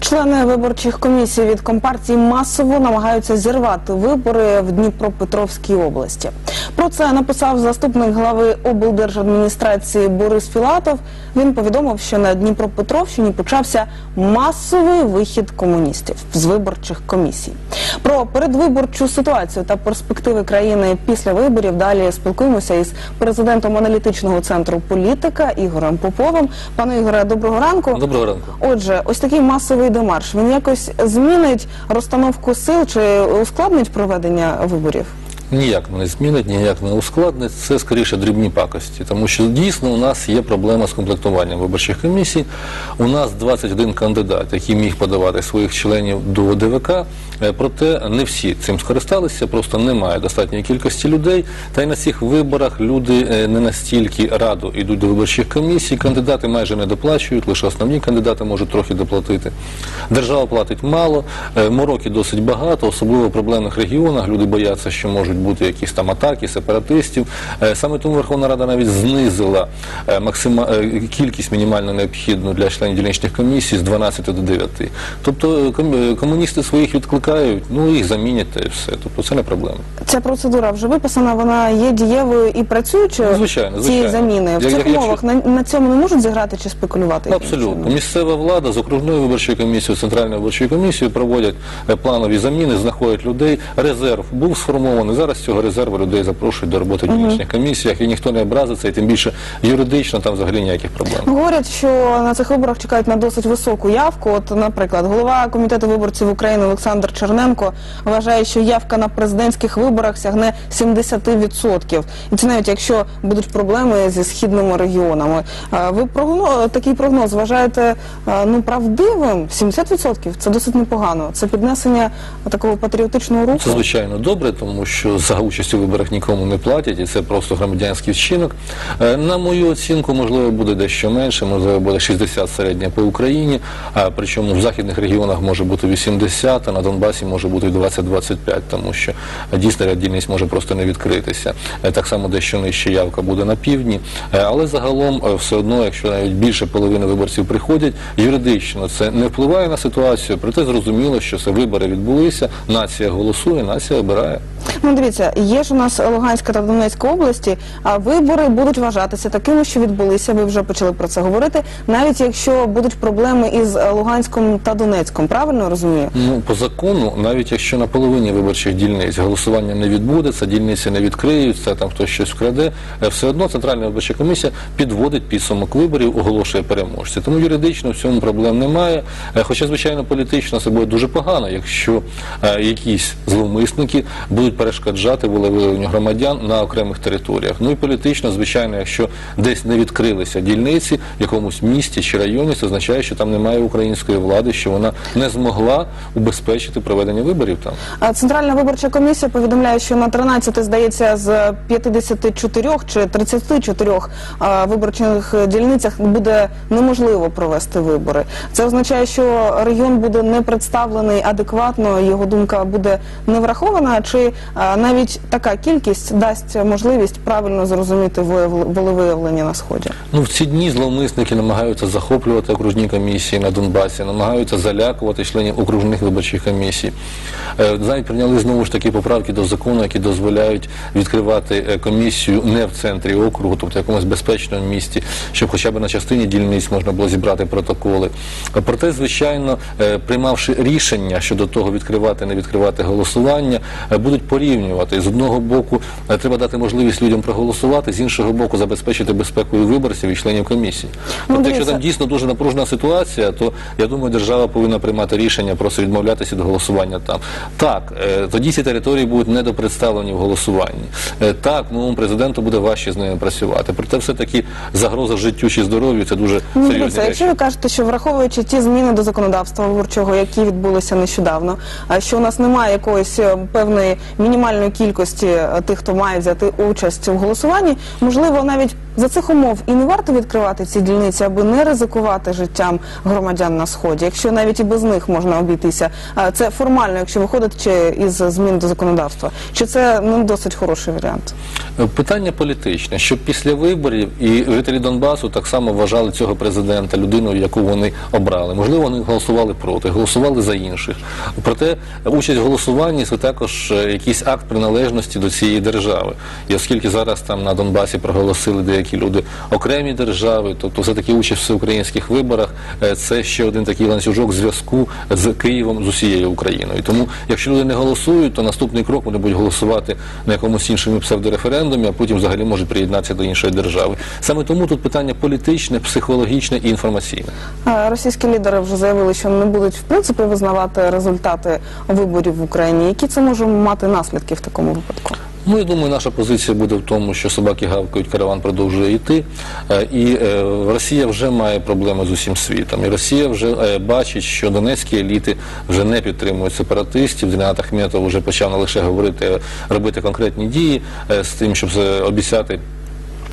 Члени виборчих комісій від компартії масово намагаються зірвати вибори в Дніпропетровській області. Про це написав заступник глави облдержадміністрації Борис Філатов. Він повідомив, що на Дніпропетровщині почався масовий вихід комуністів з виборчих комісій. Про передвиборчу ситуацію та перспективи країни після виборів далі спілкуємося із президентом аналітичного центру політика Ігорем Поповим. Пане Ігоре, доброго ранку. Доброго ранку. Отже, ось такий масовий демарш. Він якось змінить розстановку сил чи ускладнить проведення виборів? Ніяк не змінить, ніяк не ускладнить. Це скоріше дрібні пакості, тому що дійсно у нас є проблема з комплектуванням виборчих комісій. У нас 21 кандидат, який міг подавати своїх членів до ДВК. Е, Проте не всі цим скористалися, просто немає достатньої кількості людей. Та й на цих виборах люди е, не настільки радо йдуть до виборчих комісій. Кандидати майже не доплачують, лише основні кандидати можуть трохи доплатити. Держава платить мало, е, мороки досить багато, особливо в проблемних регіонах. Люди бояться, що можуть бути якісь там атаки сепаратистів. Саме тому Верховна Рада навіть знизила максима... кількість мінімально необхідну для членів дільничних комісій з 12 до 9. Тобто ком- комуністи своїх відкликають, ну їх замінять та і все. Тобто це не проблема. Ця процедура вже виписана, вона є дієвою і працюючою. Ну, звичайно, ці звичайно. заміни в Як- цих як- умовах на, на цьому не можуть зіграти чи спекулювати? якимось Абсолютно. чином? Місцева влада з окружною виборчою комісією, центральною виборчою комісією проводять е, планові заміни, знаходять людей. Резерв був сформований. Зараз з цього резерву людей запрошують до роботи в дільничних комісіях, і ніхто не образиться, і тим більше юридично там взагалі ніяких проблем. Говорять, що на цих виборах чекають на досить високу явку. От, наприклад, голова комітету виборців України Олександр Черненко вважає, що явка на президентських виборах сягне 70%. І це навіть якщо будуть проблеми зі східними регіонами. Ви прогноз, такий прогноз вважаєте ну правдивим? 70% – це досить непогано. Це піднесення такого патріотичного руху. Це звичайно добре, тому що за участь у виборах нікому не платять, і це просто громадянський вчинок. Е, На мою оцінку, можливо, буде дещо менше, можливо, буде 60 середня по Україні, а причому в західних регіонах може бути 80, а на Донбасі може бути і 20-25, тому що дійсно ряд дільниць може просто не відкритися. Е, Так само дещо нижче явка буде на півдні. Е, Але загалом е, все одно, якщо навіть більше половини виборців приходять, юридично це не впливає на ситуацію, проте зрозуміло, що це вибори відбулися, нація голосує, нація обирає. Ну, дивіться, є ж у нас Луганська та Донецька області, а вибори будуть вважатися такими, що відбулися. Ви вже почали про це говорити, навіть якщо будуть проблеми із Луганськом та Донецьком. Правильно розумію? Ну, по закону, навіть якщо на половині виборчих дільниць голосування не відбудеться, дільниці не відкриються, там хтось щось вкраде, е, все одно Центральна виборча комісія підводить підсумок виборів, оголошує переможця. Тому юридично в цьому проблем немає. Е, Хоча, звичайно, політично це буде дуже погано, якщо е, якісь зловмисники будуть перешкоджати волевиявленню громадян на окремих територіях. Ну і політично, звичайно, якщо десь не відкрилися дільниці в якомусь місті чи районі, це означає, що там немає української влади, що вона не змогла убезпечити проведення виборів там. Центральна виборча комісія повідомляє, що на 13, здається, з 54 чи 34 а, виборчих дільницях буде неможливо провести вибори. Це означає, що регіон буде не представлений адекватно, його думка буде не врахована, чи навіть така кількість дасть можливість правильно зрозуміти виявл- волевиявлення на сході. Ну в ці дні зловмисники намагаються захоплювати окружні комісії на Донбасі, намагаються залякувати членів окружних виборчих комісій. Е, Навіть прийняли знову ж таки поправки до закону, які дозволяють відкривати е, комісію не в центрі округу, тобто в якомусь безпечному місті, щоб хоча б на частині дільниць можна було зібрати протоколи. Проте, звичайно, е, приймавши рішення щодо того, відкривати, не відкривати голосування, будуть порівнювати. З одного боку, треба дати можливість людям проголосувати, з іншого боку, забезпечити безпекою виборців і членів комісії. Тобто, якщо там дійсно дуже напружена ситуація, то я думаю, держава повинна приймати рішення просто відмовлятися від голосування там. Так, е, тоді ці території будуть недопредставлені в голосуванні. Е, Так, новому президенту буде важче з ними працювати. Проте все-таки загроза життю чи здоров'ю це дуже Ну, серйозні речі. якщо ви кажете, що враховуючи ті зміни до законодавства виборчого, які відбулися нещодавно, а що у нас немає якоїсь е, певної мінімальної кількості тих, хто має взяти участь у голосуванні, можливо, навіть за цих умов і не варто відкривати ці дільниці, аби не ризикувати життям громадян на сході, якщо навіть і без них можна обійтися. Це формально, якщо виходить чи із змін до законодавства. Чи це не досить хороший варіант? Питання політичне, щоб після виборів і жителі Донбасу так само вважали цього президента людиною, яку вони обрали. Можливо, вони голосували проти, голосували за інших. Проте участь в голосуванні це також е, якийсь акт приналежності до цієї держави. І оскільки зараз там на Донбасі проголосили деякі люди окремі держави, тобто все таки участь в всеукраїнських виборах е, це ще один такий ланцюжок зв'язку з Києвом з усією Україною. Тому, якщо люди не голосують, то наступний крок вони будуть голосувати на якомусь іншому псевдореферендумі, а потім взагалі можуть приєднатися до іншої держави. Саме тому тут питання політичне, психологічне і інформаційне. Російські лідери вже заявили, що не будуть в принципі визнавати результати виборів в Україні. Які це може мати наслідки в такому випадку? Ну, я думаю, наша позиція буде в тому, що собаки гавкають, караван продовжує йти. Е, І е, Росія вже має проблеми з усім світом. І Росія вже е, бачить, що донецькі еліти вже не підтримують сепаратистів. Дінат Ахметов вже почав не лише говорити, робити конкретні дії з тим, щоб обіцяти.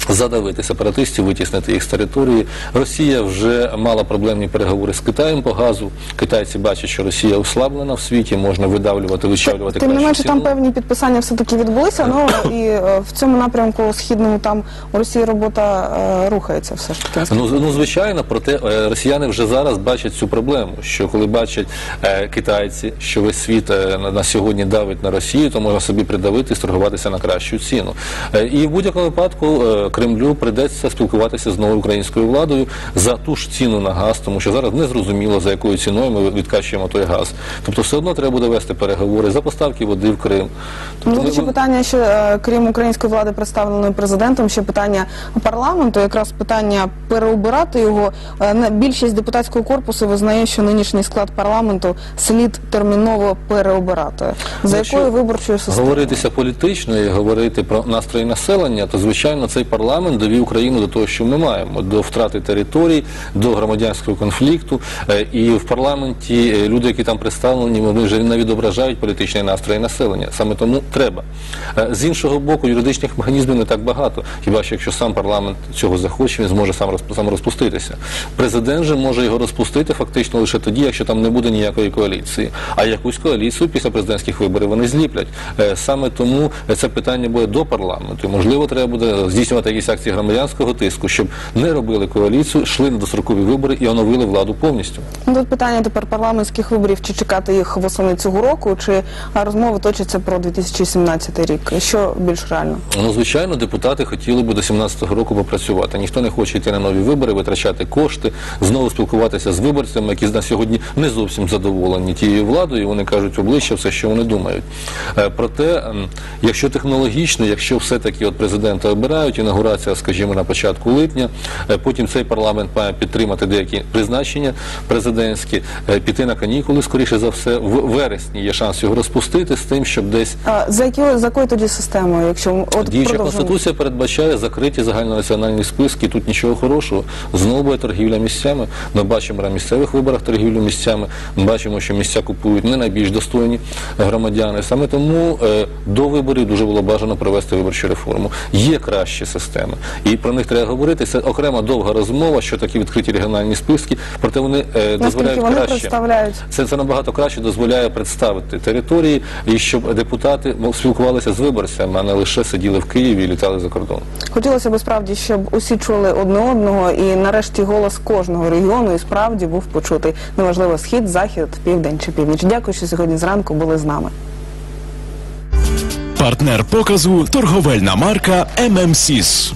Задавити сепаратистів, витіснити їх з території. Росія вже мала проблемні переговори з Китаєм по газу. Китайці бачать, що Росія ослаблена в світі, можна видавлювати, вичавлювати Тим не менше, там певні підписання все-таки відбулися, ну і е, в цьому напрямку східному там у Росії робота е, рухається все ж таки. Ну, ну звичайно, проте е, росіяни вже зараз бачать цю проблему. Що коли бачать китайці, що весь світ на, сьогодні давить на Росію, то можна собі придавити і сторгуватися на кращу ціну. І в будь-якому випадку Кремлю прийдеться спілкуватися з новою українською владою за ту ж ціну на газ, тому що зараз не зрозуміло за якою ціною ми відкачуємо той газ. Тобто, все одно треба буде вести переговори за поставки води в Крим. Ну, Тобто, ми- питання ще е, крім української влади, представленої президентом, ще питання парламенту, якраз питання переобирати його. Е, Більшість депутатського корпусу визнає, що нинішній склад парламенту слід терміново переобирати. За якою виборчою системою? Говоритися політично і говорити про настрої населення, то звичайно цей парламент довів Україну до того, що ми маємо до втрати територій, до громадянського конфлікту. Е, І в парламенті е, люди, які там представлені, вони вже не відображають політичні настрої населення. Саме тому треба. Е, З іншого боку, юридичних механізмів не так багато. Хіба що якщо сам парламент цього захоче, він зможе сам розпуститися. Президент же може його розпустити фактично лише тоді, якщо там не буде ніякої коаліції. А якусь коаліцію після президентських виборів вони зліплять. Саме тому це питання буде до парламенту. Можливо, треба буде здійснювати якісь акції громадянського тиску, щоб не робили коаліцію, йшли на дострокові вибори і оновили владу повністю. Ну, Тут питання тепер парламентських виборів, чи чекати їх восени цього року, чи розмови точаться про 2017 рік. Що більш реально? Ну, звичайно, депутати хотіли би до 17-го року попрацювати. Ніхто не хоче йти на нові вибори, витрачати кошти, знову спілкуватися з виборцями, які на сьогодні не зовсім задоволені тією владою. Вони кажуть обличчя все, що вони думають. Е, Проте, якщо технологічно, якщо все-таки от президента обирають, інаугурація, скажімо, на початку липня, е, потім цей парламент має підтримати деякі призначення президентські, е, піти на канікули, скоріше за все, в вересні є шанс його розпустити з тим, щоб десь А, за якою за якою тоді системою? Якщо от Діюча конституція передбачає закриті загальнонаціональні списки. Тут нічого хорошого. Знову буде торгівля місцями. Ми бачимо на місцевих виборах торгівлю місцями. Ми бачимо, що місця купують не найбільш достойні громадяни. Саме тому е, до виборів дуже було бажано провести виборчу реформу. Є кращі системи, і про них треба говорити. Це окрема довга розмова, що такі відкриті регіональні списки. Проте вони е, дозволяють вони краще. Це, це набагато краще дозволяє представити території і щоб депутати мов, спілкувалися з виборцями, а не лише сиділи в Києві і літали за кордон. Хотілося б справді, щоб усі чули одне одного, і нарешті голос кожного регіону і справді був почутий. Неважливо схід, захід, південь чи північ. Дякую, що сьогодні зранку були з нами. Партнер показу торговельна марка ММСІС.